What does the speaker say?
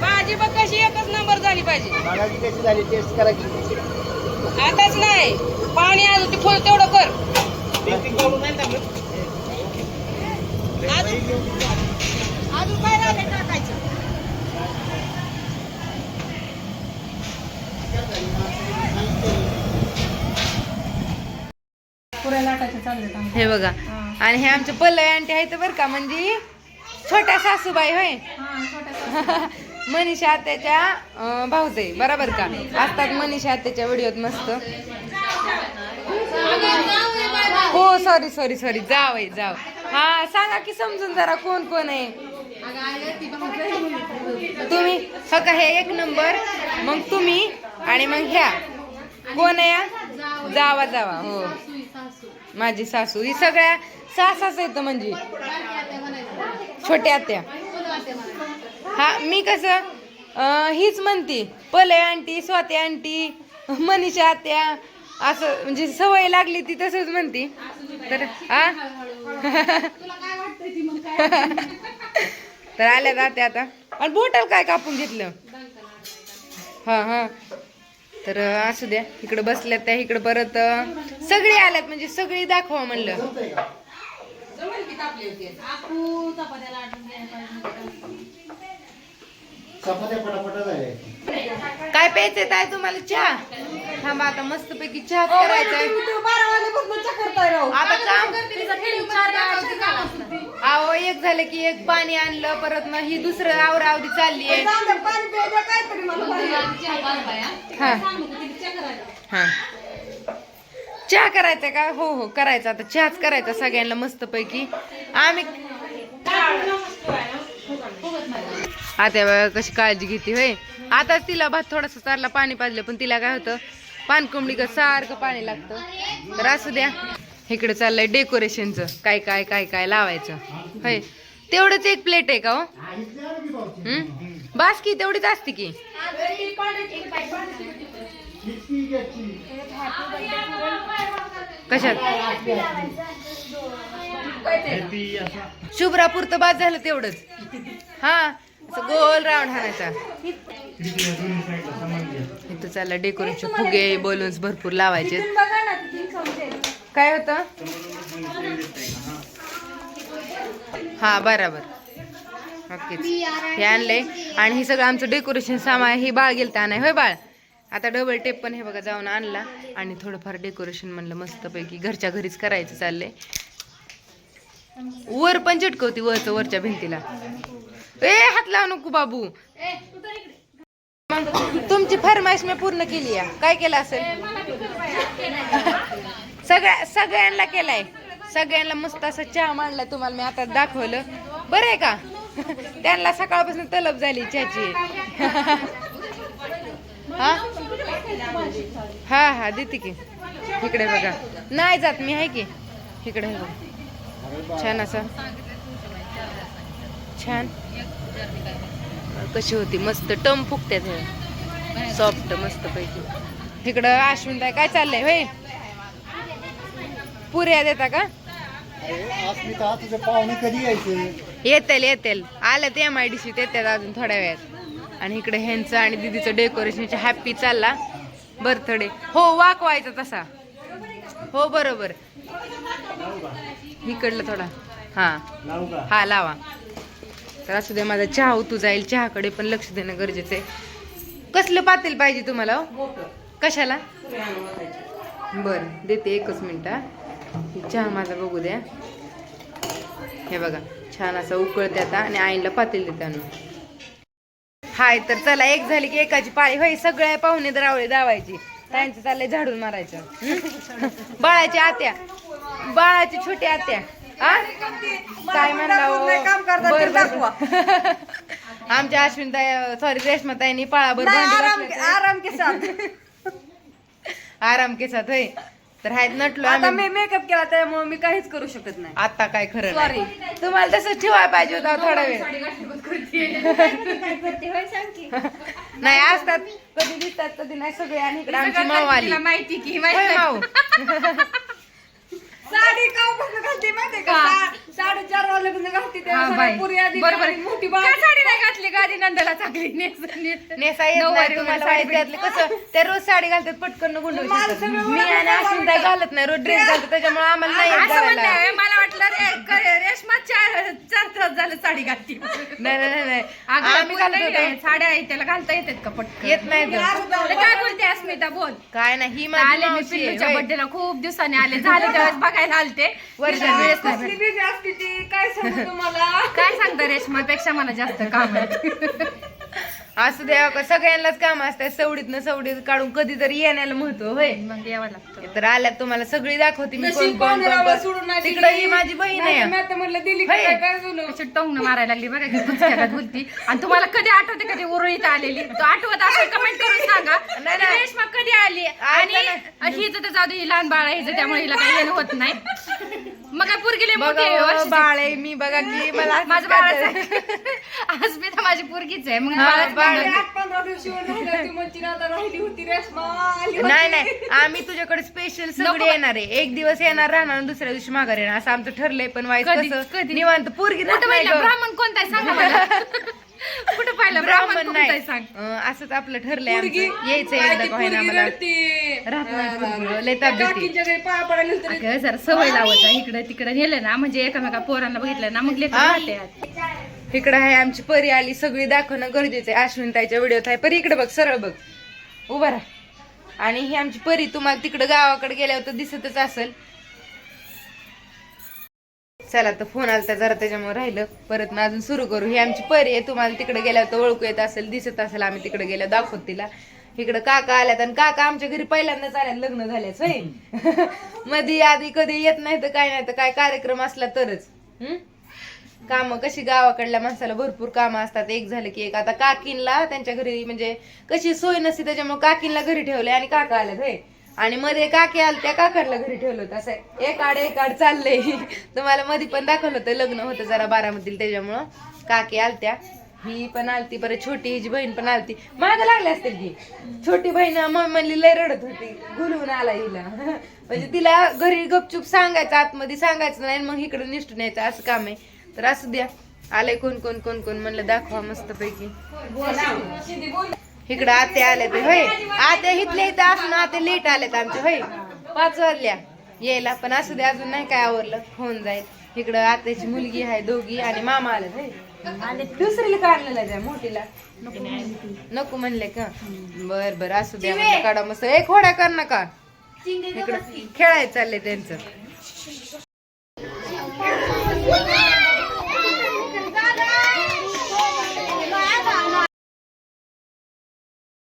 भाजी बघ कशी एकच नंबर झाली पाहिजे. मागाची कशी झाली टेस्ट करायची आताच नाही पाणी आलं ते फुल तेवढं कर. अजून काय राहिलं टाकायचं? हे बघा आणि हे आमचे पल्लय आंटी आहेत बरं का म्हणजे छोट्या सासूबाई होय? मनीषा आत्याच्या भाऊ ते बरोबर का? असतात मनीषा आत्याच्या व्हिडिओत मस्त. हो सॉरी सॉरी सॉरी जाव आहे जाव. हा सांगा की समजून जरा कोण कोण आहे? तुम्ही हो का हे एक नंबर. मग तुम्ही आणि मग ह्या. कोण आहे या? जावा जावा हो. माझी सासू. ही सगळ्या सासाच येतं म्हणजे. छोट्या आत्या. हा मी कसं हीच म्हणते पले आंटी स्वाती आंटी मनीषा आत्या असं म्हणजे सवय लागली ती तसंच म्हणती. तर आ? तर आल्या जाते आता. आणि बोटल काय कापून घेतलं? हा हा. तर असू द्या इकडे बसल्यात त्या इकडे परत सगळी आल्यात म्हणजे सगळी दाखवा म्हणलं. चपात्या पटापटा झाल्या. काय प्यायचंय काय तुम्हाला चहा? थांबा आता मस्त पैकी चहा करायचा आता काम अहो एक झालं की एक पाणी आणलं परत मग ही दुसरं आवरावरी चालली आहे. हा. हा. चहा करायचा का? हो हो करायचा. आता चहाच करायचा सगळ्यांना मस्त पैकी आम्ही आता कशी काळजी घेते होय. आता तिला भात थोडासा चारला पाणी पाजलं पण तिला काय होतं? पानकोंबडी का सारखं पाणी लागतं. तर असू द्या. इकडे चाललंय डेकोरेशनचं काय काय काय काय लावायचं. होय. तेवढंच एक प्लेट आहे का हो? बास की तेवढीच असते की. कशात? शुभ्रापुरतं बाद झालं तेवढंच. हा गोल राऊंड हाणायचा. इथं चालला डेकोरेशन फुगे बलून्स भरपूर लावायचे. काय होतं? हा बराबर. नक्कीच. हे आणलंय. आणि हे सगळं आमचं डेकोरेशन सामान हे बाळ गेलं आणाय होय बाळ? आता डबल टेप पण हे बघा जाऊन आणला. आणि थोडंफार डेकोरेशन म्हणलं मस्तपैकी घरच्या घरीच करायचं चाललंय. वर पण चिटकवती वरचं वरच्या भिंतीला. ए हात लावू नको बाबू. मग तुमची फरमाईश मी पूर्ण केली काय केलं असेल? सगळ्या सगळ्यांना केलाय. सगळ्यांना मस्त असं चहा मांडलाय तुम्हाला मी आता दाखवलं. बरं आहे का? त्यांना सकाळपासून तलब झाली चहाची. हा? हा हा देते की. इकडे बघा. नाही जात मी आहे की. इकडे बघा. छान असं. छान. कशी होती मस्त. टम फुकत्यात हे सॉफ्ट मस्त पैकी. इकडं अश्विनताई काय चाललंय होय? पुऱ्या देता का? येतील येतील. आलं ते एम आय डी सीत येतात अजून थोड्या वेळात. आणि इकडे ह्यांचं आणि दीदीचं डेकोरेशनचा हॅपी चालला. बर्थडे हो वाकवायचा तसा. हो बरोबर. इकडलं थोडा. हा. हा लावा. तर असू दे माझा चहा उतू जाईल. चहाकडे पण लक्ष देणं गरजेचं आहे. कसलं पातेल पाहिजे तुम्हाला हो? कशाला? बर देते एकच मिनिट चहा माझा बघू द्या. हे बघा छान असं उकळते आता आणि आईला पातेल देते आणून. हाय तर चला एक झाली की एकाची पाळी. होय सगळ्या पाहुणे रावळे दावायची. त्यांचं चाललंय झाडून मारायचं? बाळाची आत्या. बाळाची छोटी आत्या? काय म्हणला हो? आमच्या अश्विन ताई सॉरी रेशमा ताईनी पाळाभर आराम के साथ आराम केसात होय. तर हायत नटलो आता मी मेकअप केला त्यामुळे मी काहीच करू शकत नाही. आता काय खरं. तुम्हाला तसंच ठेवायला पाहिजे होता थोडा वेळ. नाही असतात कधी दिसतात कधी नाही सगळे आणि इकडे आमची माऊ आली माहिती की होय माऊ. साडी का घालते माहिती का? साडेचार वाजल्यापासून होती हा, बाई. बरोबर. मोठी का साडी नाही घातली गादी नंदाला चांगली नेसा येत नऊवारी नाही तुम्हाला साडी माहिती घातली कसं त्या रोज साडी घालतात पटकन गुंडू मी आणि असून काय घालत नाही रोज ड्रेस घालतो त्याच्यामुळे आम्हाला नाही येत असं घालायला. म्हणताय मला वाटलं रे क- रेशमा चार चार तास झालं साडी घातली. नाही नाही नाही, नाही. अगं, आम्ही घालत होतो. साड्या आहेत त्याला घालता येतात का पटकन? येत नाही तर. अरे काय बोलते अस्मिता बोल. काय नाही ही माझी आले मी मावशी आहे, पिल्लूच्या होय. बर्थडेला खूप दिवसांनी आले. झाले त्यावेळेस बघायला आलते. वर्षाने येत नाही. काय सांगता रेशमापेक्षा मला जास्त काम आहे. असू द्या का सगळ्यांनाच काम असतात सवडीत न सवडीत काढून कधीतरी येण्याला महत्त्व होय? मग यावं लागतं. तर आल्यात तुम्हाला सगळी दाखवते मी कोण कोण कोण कोण. तिकडं ही माझी बहीण आहे. टोंग मारायला लागली बघा की कुचक्यात बोलती आणि तुम्हाला कधी आठवते कधी उरळीत आलेली? तो आठवत असेल कमेंट करून सांगा. नाही, नाही. रेशमा कधी आली? आणि हिचं तर जाऊ दे ही लहान बाळ आहे हिचं त्यामुळे हिला काही येणं होत नाही. मग काय पोरगी लई मोठी आहे, बघा वर्षाची. बाळ आहे मी बघा की मला असंच माझं बाळच. आहे आज मी तर माझी पोरगीच आहे मग हा, बाळच बाळ म्हणणार. नाही नाही आम्ही तुझ्याकडे स्पेशल सगळे येणार आहे एक दिवस येणार राहणार आणि दुसऱ्या दिवशी माघार येणार असं आमचं ठरलंय पण व्हायचं कधी? कसं कधी? निवांत पोरगी राहत नाही गं. ब्राह्मण कोणता आहे सांगा मला कुठं पाहिलं? ब्राह्मण नाही. असंच आपलं ठरलंय आमचं. यायचं एकदा का होईना मला? राहत नाही पोरगी. लय तब्येती अगं जरा सवय लावत जा. इकडे तिकडे नेलं ना म्हणजे एकामेका पोरांना बघितलं ना मग लेकर हा? राहते इकडं आहे आमची परी आली सगळी दाखवणं गरजेचं आहे. अश्विन ताईच्या व्हिडिओत आहे. परी इकडे बघ सरळ बघ. उभा राहा. आणि ही आमची परी तुम्हाला तिकडे गावाकडे गेल्यावर तर दिसतच असेल. चला तर फोन आलता जरा त्याच्यामुळे राहिलं. परत ना अजून सुरू करू. ही आमची परी आहे तुम्हाला तिकडे गेल्यावर तर ओळखू येत असेल दिसत असेल आम्ही तिकडे गेलो दाखवत तिला. इकडं काका आल्यात आणि काका आमच्या घरी पहिल्यांदाच आल्यात लग्न झाल्याच होय? मध्ये आधी कधी येत नाही तर काय नाही तर काय कार्यक्रम असला तरच. हम्म काम कशी गावाकडल्या माणसाला भरपूर कामं असतात. एक झालं की एक. आता काकीनला त्यांच्या घरी म्हणजे कशी सोय नसते त्याच्यामुळे काकीनला घरी ठेवले आणि काका आल्यात होय? आणि मध्ये काकी आल त्या काकडला घरी ठेवलं होतं. असं एक आड एक आड चाललंय. तुम्हाला मध्ये पण दाखवलं होतं लग्न होतं जरा बारामधील त्याच्यामुळं. काकी आलत्या. ही पण आलती परत छोटी हिची बहीण पण आलती. माग लागली असतील की? छोटी बहीण म्हणली लय रडत होती. गुलवून आला हिला. म्हणजे तिला घरी गपचूप सांगायचं आतमध्ये सांगायचं नाही मग इकडे निष्ठून यायचं असं काम आहे. तर असू द्या. आलंय कोण कोण कोण कोण म्हणलं दाखवा मस्त पैकी इकडं आते आले ते होय. आते इथले इथं असून आते लेट आलेत आमचे होय. पाच वाजल्या. यायला पण असू दे अजून नाही काय आवरलं होऊन जाईल. इकडं आत्याची मुलगी आहे दोघी आणि मामा आले होय. आणि दुसरीला काढलेला त्या मोठीला? नको म्हणले का? बर बर असू द्या काढा मस्त. एक खोड्या कर नका इकडं खेळायचं चाललंय त्यांचं.